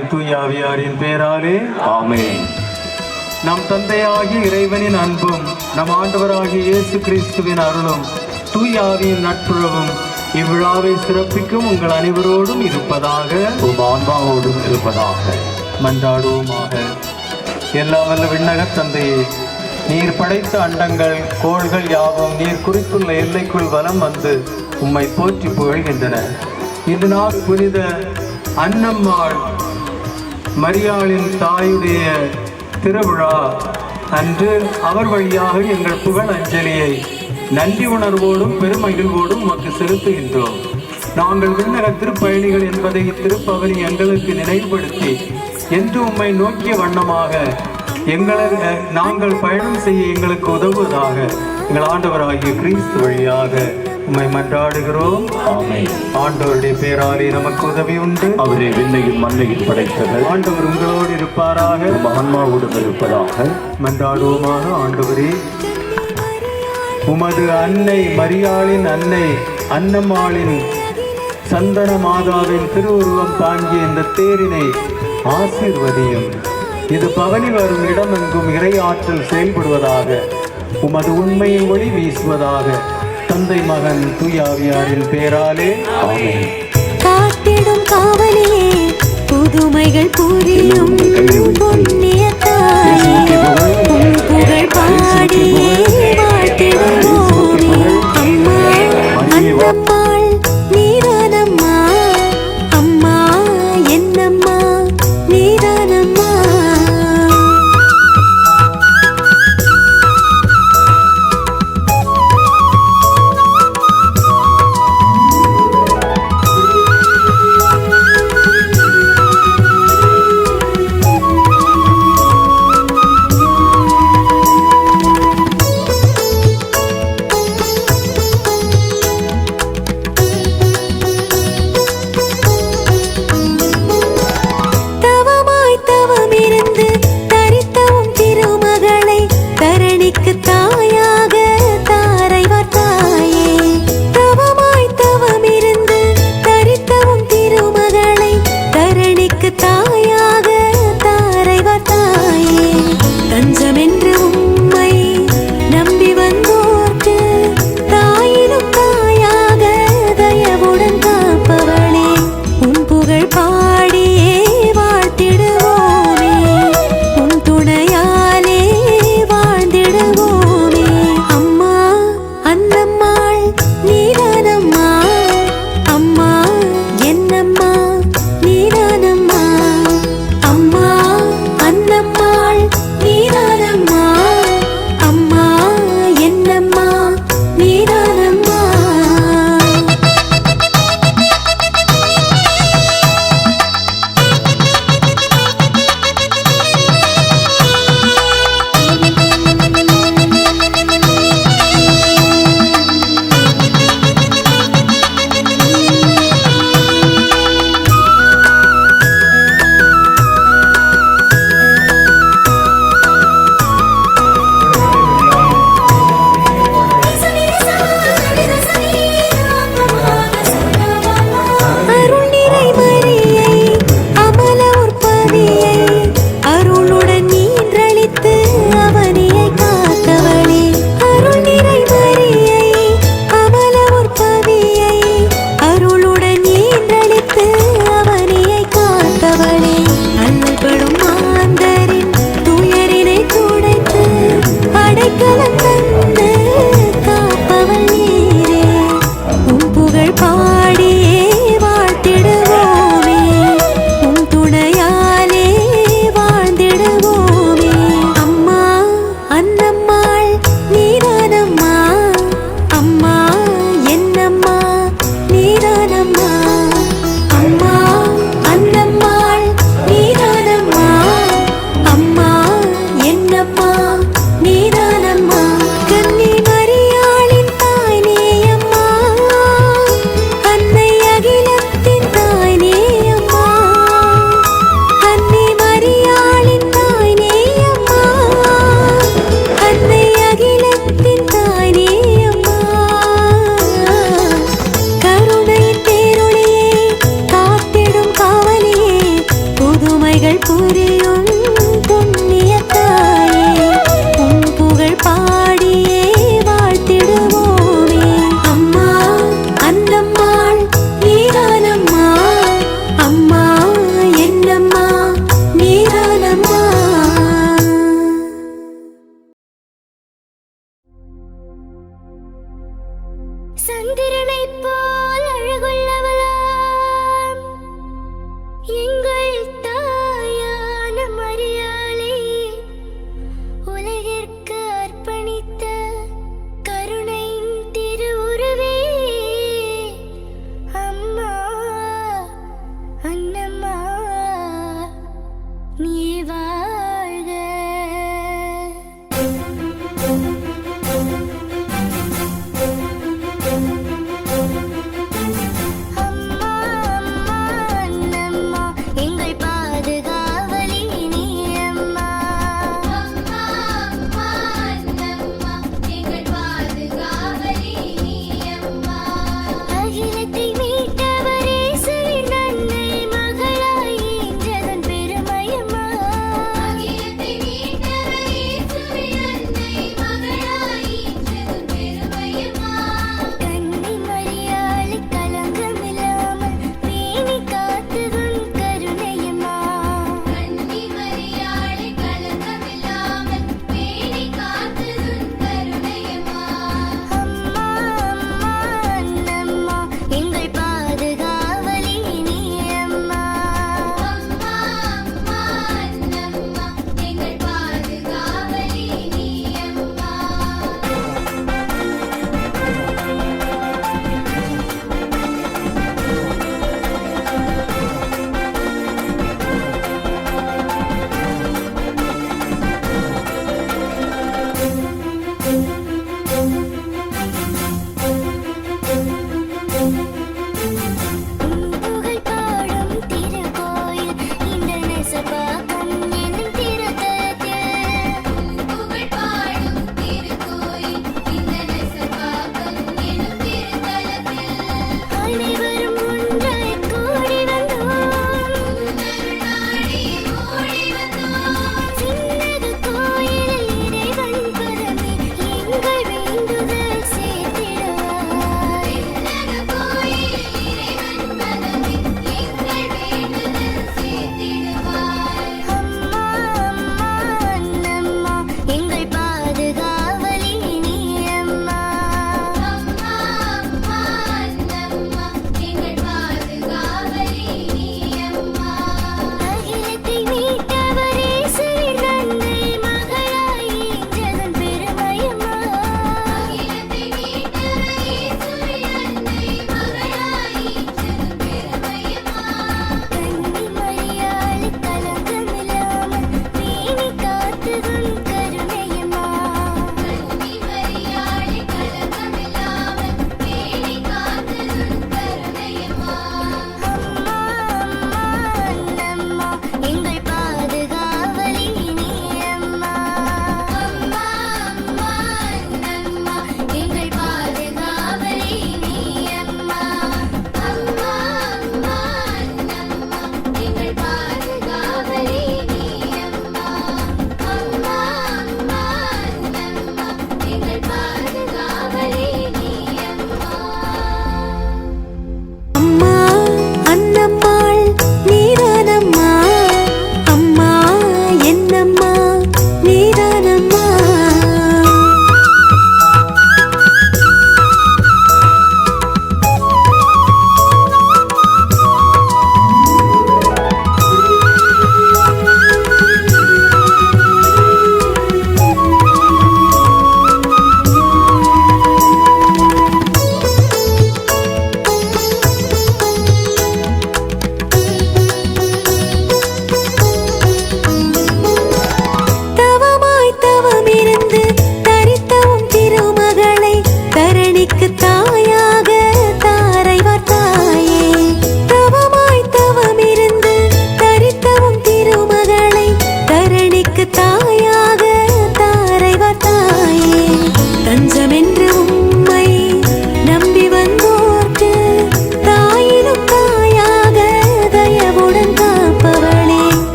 தூயாவியாரின் பெயராலே ஆமென். நம் தந்தையாகிய இறைவனின் அன்பும் நம் ஆண்டவராகிய இயேசு கிறிஸ்துவின் அருளும் தூயாவியின் நட்புறவும் இவ்விழாவை சிறப்பிக்கும் உங்கள் அனைவரோடும் இருப்பதாக. உம் ஆன்மாவோடும் இருப்பதாக. மன்றாடுவோமாக. எல்லாம் வல்ல விண்ணக தந்தையே நீர் படைத்த அண்டங்கள் கோள்கள் யாவும் நீர் குறித்துள்ள எல்லைக்குள் வலம் வந்து உம்மை போற்றி புகழ்கின்றன. இது நாள் புனித அன்னம்மாள் மரியாளின் தாயுடைய திருவிழா அன்று அவர் வழியாக எங்கள் புகழ் அஞ்சலியை நன்றி உணர்வோடும் பெருமகிழ்வோடும் உமக்கு செலுத்துகின்றோம். நாங்கள் விண்ணக திருப்பயணிகள் என்பதை திருப்பவனி எங்களுக்கு நினைவுபடுத்தி என்று உம்மை நோக்கிய வண்ணமாக எங்களை நாங்கள் பயணம் செய்ய எங்களுக்கு உதவுவதாக எங்கள் ஆண்டவராகிய கிறிஸ்து வழியாக உம்மை மன்றாடுகிறோம். ஆண்டவருடைய பேராலே நமக்கு உதவி உண்டு. அவரே விண்ணையும் மண்ணையும் படைத்தவர். ஆண்டவர் உங்களோடு இருப்பாராக. உம் ஆன்மாவோடும் இருப்பதாக. மன்றாடுவோமாக ஆண்டவரே. உமது அன்னை மரியாளின் அன்னை அன்னம்மாளின் சந்தன மாதாவின் திருவுருவம் தாங்கிய இந்த தேரினை ஆசீர்வதியும். இது பவனி வரும் இடமெங்கும் இறை ஆற்றல் செயல்படுவதாக உமது உண்மையின் ஒளி வீசுவதாக. தந்தை மகன் தூயாவியாரின் பேராலே. ஆமென். காத்திடும் காவலியே புதுமைகள் புரியும் புண்ணிய தாயே புகழ். பாடியே. வாழ்த்திடுவோமே.